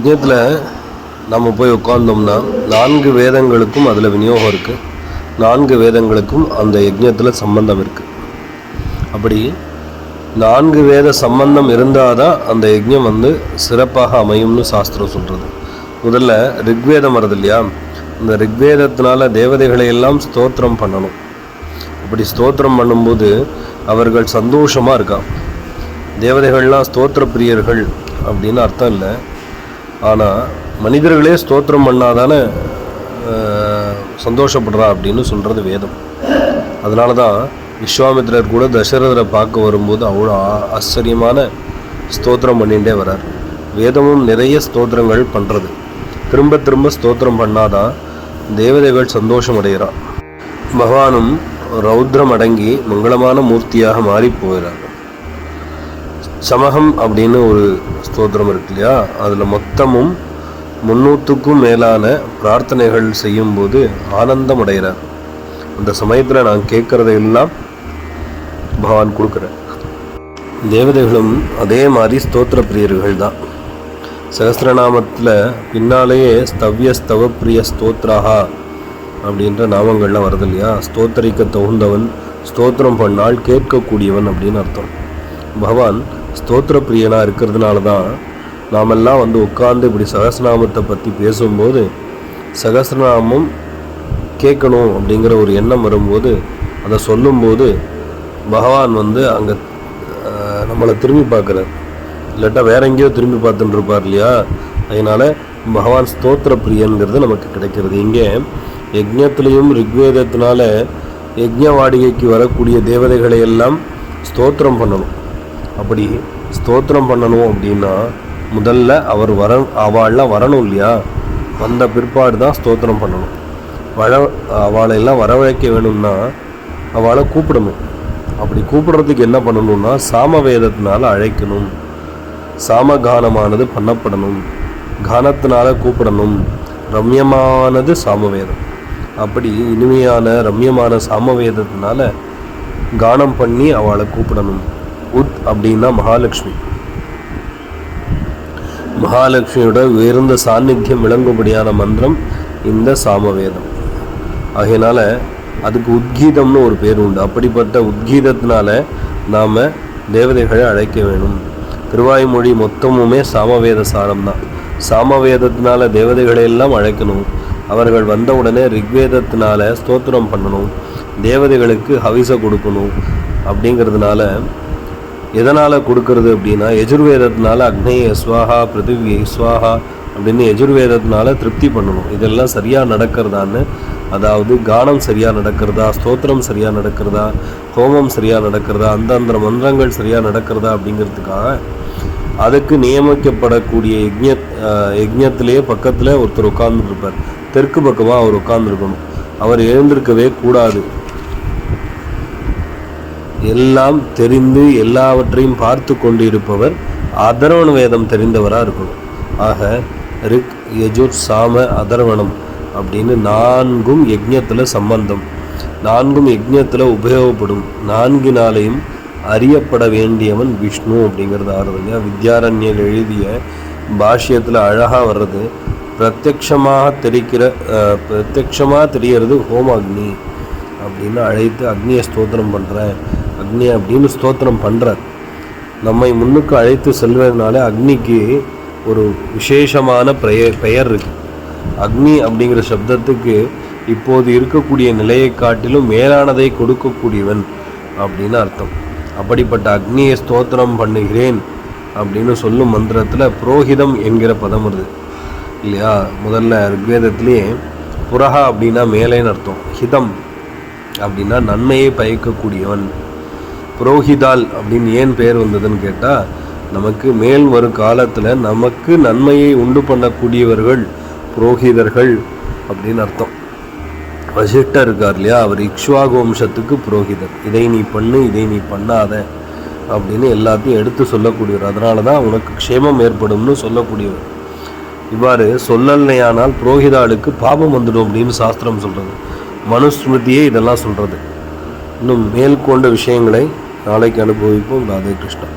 யஜ்ஞத்தில் நம்ம போய் உட்கார்ந்தோம்னா நான்கு வேதங்களுக்கும் அதில் விநியோகம் இருக்குது நான்கு வேதங்களுக்கும் அந்த யஜ்ஞத்தில் சம்பந்தம் இருக்குது அப்படி நான்கு வேத சம்பந்தம் இருந்தால் தான் அந்த யஜ்யம் வந்து சிறப்பாக அமையும்னு சாஸ்திரம் சொல்கிறது முதல்ல ரிக்வேதம் வருது இல்லையா? இந்த ரிக்வேதத்தினால தேவதைகளை எல்லாம் ஸ்தோத்திரம் பண்ணணும். அப்படி ஸ்தோத்திரம் பண்ணும்போது அவர்கள் சந்தோஷமாக இருக்கான் தேவதைகள்லாம் ஸ்தோத்திர பிரியர்கள் அப்படின்னு அர்த்தம் இல்லை. ஆனால் மனிதர்களே ஸ்தோத்திரம் பண்ணாதானே சந்தோஷப்படுறா அப்படின்னு சொல்கிறது வேதம். அதனால தான் விஸ்வாமித்திரர் கூட தசரதரை பார்க்க வரும்போது அவ்வளோ ஆச்சரியமான ஸ்தோத்திரம் பண்ணிகிட்டே வரார் வேதமும் நிறைய ஸ்தோத்திரங்கள் பண்ணுறது திரும்ப திரும்ப ஸ்தோத்திரம் பண்ணாதான் தேவதைகள் சந்தோஷம் அடைகிறான் பகவானும் ரௌத்ரம் அடங்கி மங்களமான மூர்த்தியாக மாறி போகிறார். சமகம் அப்படின்னு ஒரு ஸ்தோத்திரம் இருக்கு இல்லையா அதில் மொத்தமும் முன்னூற்றுக்கும் மேலான பிரார்த்தனைகள் செய்யும்போது ஆனந்தம் அடைகிறார் அந்த சமயத்தில் நான் கேட்குறதையெல்லாம் பகவான் கொடுக்குறேன் தேவதைகளும் அதே மாதிரி ஸ்தோத்திர பிரியர்கள் தான். சகசிரநாமத்தில் பின்னாலேயே ஸ்தவ்ய ஸ்தவ பிரிய ஸ்தோத்ராகா அப்படின்ற நாமங்கள்லாம் வருது இல்லையா? ஸ்தோத்தரிக்க தகுந்தவன் ஸ்தோத்திரம் பண்ணால் கேட்கக்கூடியவன் அப்படின்னு அர்த்தம். பகவான் ஸ்தோத்திர பிரியனாக இருக்கிறதுனால தான் நாமெல்லாம் வந்து உட்கார்ந்து இப்படி சகசநாமத்தை பற்றி பேசும்போது சகசநாமம் கேட்கணும் அப்படிங்கிற ஒரு எண்ணம் வரும்போது அதை சொல்லும்போது பகவான் வந்து அங்கே நம்மளை திரும்பி பார்க்குறார். இல்லாட்டா வேற எங்கேயோ திரும்பி பார்த்துட்டு இருப்பார் இல்லையா? அதனால் பகவான் ஸ்தோத்திர பிரியங்கிறது நமக்கு கிடைக்கிறது. இங்கே யஜ்ஞத்திலையும் ரிக்வேதத்தினால யஜ்ஞ வாடிகைக்கு வரக்கூடிய தேவதைகளை எல்லாம் ஸ்தோத்திரம் பண்ணணும். அப்படி ஸ்தோத்திரம் பண்ணணும் அப்படின்னா முதல்ல அவர் வர அவள்லாம் வரணும் இல்லையா? வந்த பிற்பாடு தான் ஸ்தோத்திரம் பண்ணணும். வர அவளை எல்லாம் வரவழைக்க வேணும்னா அவளை கூப்பிடணும். அப்படி கூப்பிடுறதுக்கு என்ன பண்ணணும்னா சாமவேதத்தினால அழைக்கணும். சாமகானமானது பண்ணப்படணும். கானத்தினால கூப்பிடணும். ரம்யமானது சாமவேதம். அப்படி இனிமையான ரம்யமான சாமவேதத்தினால கானம் பண்ணி அவளை கூப்பிடணும். உத் அப்படின்னா மகாலட்சுமி. மகாலட்சுமியோட உயர்ந்த சாநித்தியம் விளங்கும்படியான மந்திரம் இந்த சாமவேதம். ஆகையினால அதுக்கு உத்கீதம்னு ஒரு பேர் உண்டு. அப்படிப்பட்ட உத்கீதத்தினால நாம் தேவதைகளை அழைக்க வேணும். திருவாய்மொழி மொத்தமுமே சாமவேத சாரம் தான். சாமவேதத்தினால தேவதைகளை எல்லாம் அழைக்கணும். அவர்கள் வந்த உடனே ரிக்வேதத்தினால ஸ்தோத்திரம் பண்ணணும். தேவதைகளுக்கு ஹவிச கொடுக்கணும். அப்படிங்கிறதுனால எதனால் கொடுக்கறது அப்படின்னா எஜுர்வேதத்தினால அக்னேய ஸ்வாஹா பிருத்திவி ஸ்வாஹா அப்படின்னு எஜுர்வேதத்தினால திருப்தி பண்ணணும். இதெல்லாம் சரியாக நடக்கிறதான்னு அதாவது கானம் சரியாக நடக்கிறதா ஸ்தோத்திரம் சரியாக நடக்கிறதா ஹோமம் சரியாக நடக்கிறதா அந்தந்த மந்திரங்கள் சரியாக நடக்கிறதா அப்படிங்கிறதுக்காக அதுக்கு நியமிக்கப்படக்கூடிய யஜ்ஞ அஹ், யஜ்ஞத்திலேயே பக்கத்தில் ஒருத்தர் உட்கார்ந்துருப்பார் தெற்கு பக்கமாக அவர் உட்கார்ந்துருக்கணும். அவர் எழுந்திருக்கவே கூடாது. எல்லாம் தெரிந்து எல்லாவற்றையும் பார்த்து கொண்டு இருப்பவர் அதர்வண வேதம் தெரிந்தவராக இருக்கணும். ஆக ரிக் யஜுர் சாம அதர்வணம் அப்படின்னு நான்கும் யஜ்யத்தில் சம்பந்தம். நான்கும் யஜ்யத்தில் உபயோகப்படும். நான்கினாலையும் அறியப்பட வேண்டியவன் விஷ்ணு அப்படிங்கிறது ஆறுதுங்க வித்யாரண்யர் எழுதிய பாஷ்யத்தில் அழகாக வர்றது பிரத்யக்ஷமாக தெரிக்கிற அஹ், பிரத்யக்ஷமாக தெரியறது ஹோமாக்னி அப்படின்னு அழைத்து அக்னியை ஸ்தோத்திரம் பண்ணுறேன் அக்னி அப்படின்னு ஸ்தோத்திரம் பண்ணுறார் நம்மை முன்னுக்கு அழைத்து செல்வதனால அக்னிக்கு ஒரு விசேஷமான பெயர் பெயர் இருக்கு. அக்னி அப்படிங்கிற சப்தத்துக்கு இப்போது இருக்கக்கூடிய நிலையை காட்டிலும் மேலானதை கொடுக்கக்கூடியவன் அப்படின்னு அர்த்தம். அப்படிப்பட்ட அக்னியை ஸ்தோத்திரம் பண்ணுகிறேன் அப்படின்னு சொல்லும் மந்திரத்தில் புரோஹிதம் என்கிற பதம் வருது. இல்லையா? முதல்ல ரிக்வேதத்திலேயே புரஹா அப்படின்னா மேலேன்னு அர்த்தம். ஹிதம் அப்படின்னா நன்மையை பயக்கக்கூடியவன். புரோஹிதால் அப்படின்னு ஏன் பெயர் வந்ததுன்னு கேட்டால் நமக்கு மேல் வரும் காலத்தில் நமக்கு நன்மையை உண்டு பண்ணக்கூடியவர்கள் புரோஹிதர்கள் அப்படின்னு அர்த்தம். வசிஷ்டர் இருக்கார் இல்லையா? அவர் இக்ஷ்வாக வம்சத்துக்கு புரோஹிதர். இதை நீ பண்ணு இதை நீ பண்ணாத அப்படின்னு எல்லாத்தையும் எடுத்து சொல்லக்கூடியவர். அதனால தான் உனக்கு க்ஷேமம் ஏற்படும்னு சொல்லக்கூடியவர். இவ்வாறு சொல்லலையானால் புரோகிதாளுக்கு பாபம் வந்துடும் அப்படின்னு சாஸ்திரம் சொல்கிறது மனுஸ்மிருதியே இதெல்லாம் சொல்கிறது இன்னும் மேற்கொண்ட விஷயங்களை நாளைக்கு அனுபவிப்போம் ராதே கிருஷ்ணா